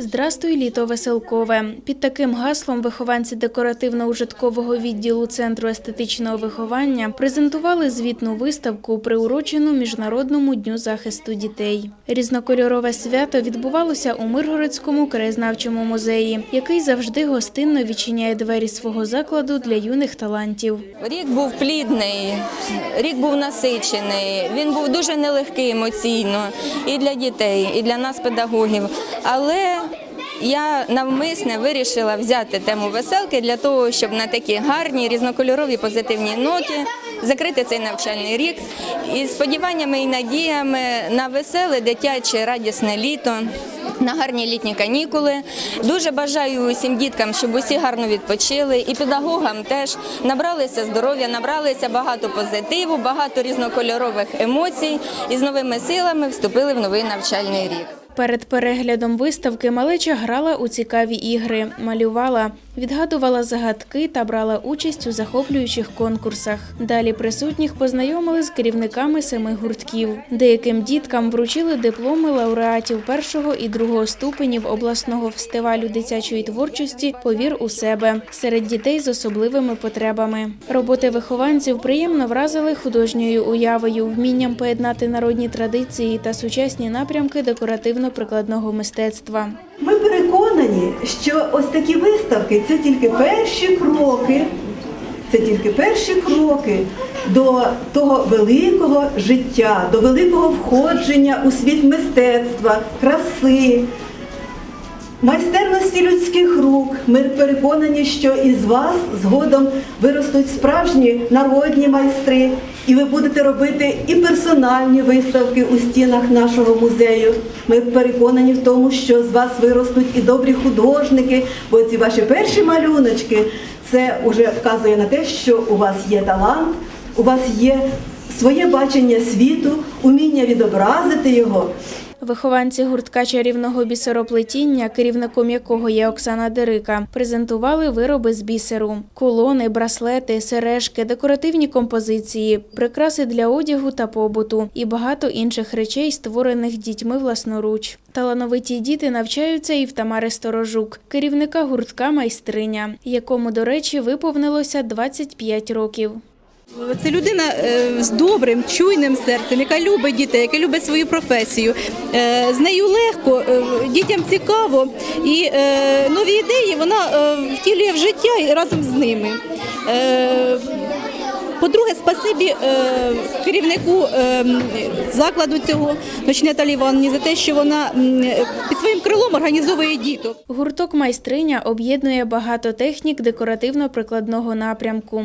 Здрастуй, літо веселкове. Під таким гаслом вихованці декоративно-ужиткового відділу Центру естетичного виховання презентували звітну виставку, приурочену Міжнародному дню захисту дітей. Різнокольорове свято відбувалося у Миргородському краєзнавчому музеї, який завжди гостинно відчиняє двері свого закладу для юних талантів. Рік був плідний, рік був насичений. Він був дуже нелегкий емоційно і для дітей, і для нас, педагогів. Але я навмисне вирішила взяти тему веселки для того, щоб на такі гарні, різнокольорові позитивні ноті закрити цей навчальний рік із сподіваннями і надіями на веселе, дитяче, радісне літо. На гарні літні канікули. Дуже бажаю усім діткам, щоб усі гарно відпочили, і педагогам теж набралися здоров'я, набралися багато позитиву, багато різнокольорових емоцій і з новими силами вступили в новий навчальний рік. Перед переглядом виставки малеча грала у цікаві ігри, малювала, відгадувала загадки та брала участь у захоплюючих конкурсах. Далі присутніх познайомили з керівниками семи гуртків. Деяким діткам вручили дипломи лауреатів першого і другого ступенів обласного фестивалю дитячої творчості Повір у себе серед дітей з особливими потребами. Роботи вихованців приємно вразили художньою уявою, вмінням поєднати народні традиції та сучасні напрямки декоративно-прикладного мистецтва. Ми переконані, що ось такі виставки це тільки перші кроки, це тільки перші кроки до того великого життя, до великого входження у світ мистецтва, краси, майстерності людських рук. Ми переконані, що із вас згодом виростуть справжні народні майстри, і ви будете робити і персональні виставки у стінах нашого музею. Ми переконані в тому, що з вас виростуть і добрі художники, бо ці ваші перші малюночки це вже вказує на те, що у вас є талант, у вас є своє бачення світу, уміння відобразити його. Вихованці гуртка чарівного бісероплетіння, керівником якого є Оксана Дерика, презентували вироби з бісеру: колони, браслети, сережки, декоративні композиції, прикраси для одягу та побуту і багато інших речей, створених дітьми власноруч. Талановиті діти навчаються і в Тамари Сторожук, керівника гуртка майстриня, якому, до речі, виповнилося 25 років. Це людина е, з добрим, чуйним серцем, яка любить дітей, яка любить свою професію. Е, З нею легко, е, дітям цікаво, і нові ідеї вона втілює в життя разом з ними. По-друге, спасибі керівнику закладу цього Ночне Таліванні за те, що вона під своїм крилом організовує діток. Гурток майстриня об'єднує багато технік декоративно-прикладного напрямку.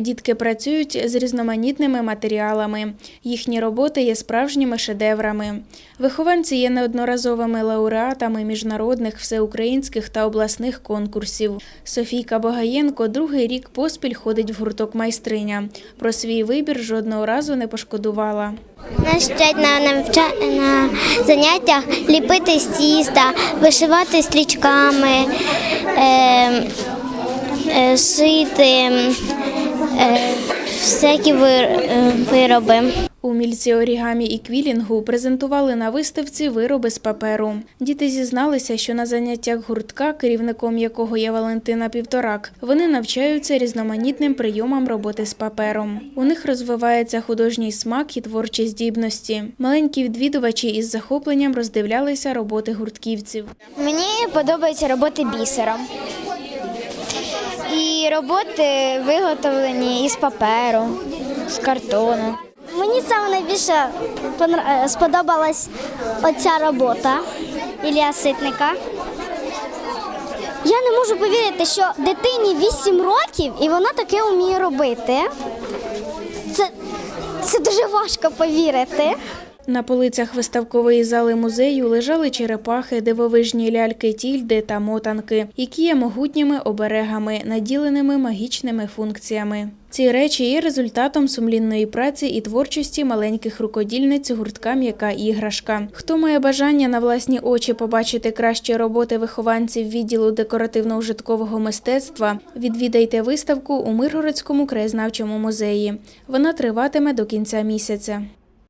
Дітки працюють з різноманітними матеріалами. Їхні роботи є справжніми шедеврами. Вихованці є неодноразовими лауреатами міжнародних, всеукраїнських та обласних конкурсів. Софійка Богаєнко другий рік поспіль ходить в гурток майстриня. Про свій вибір жодного разу не пошкодувала. Нас вчать на, навча... на заняттях ліпити з тіста, вишивати стрічками, е, е, шити е, всякі вир... е, вироби. Умільці орігамі і квілінгу презентували на виставці вироби з паперу. Діти зізналися, що на заняттях гуртка, керівником якого є Валентина Півторак, вони навчаються різноманітним прийомам роботи з папером. У них розвивається художній смак і творчі здібності. Маленькі відвідувачі із захопленням роздивлялися роботи гуртківців. Мені подобається роботи бісером. І роботи виготовлені із паперу, з картону. Мені саме найбільше е, сподобалась оця робота Ілля Ситника. Я не можу повірити, що дитині 8 років і вона таке вміє робити. Це, це дуже важко повірити. На полицях виставкової зали музею лежали черепахи, дивовижні ляльки, тільди та мотанки, які є могутніми оберегами, наділеними магічними функціями. Ці речі є результатом сумлінної праці і творчості маленьких рукодільниць гуртка М'яка іграшка. Хто має бажання на власні очі побачити кращі роботи вихованців відділу декоративно-ужиткового мистецтва, відвідайте виставку у Миргородському краєзнавчому музеї. Вона триватиме до кінця місяця.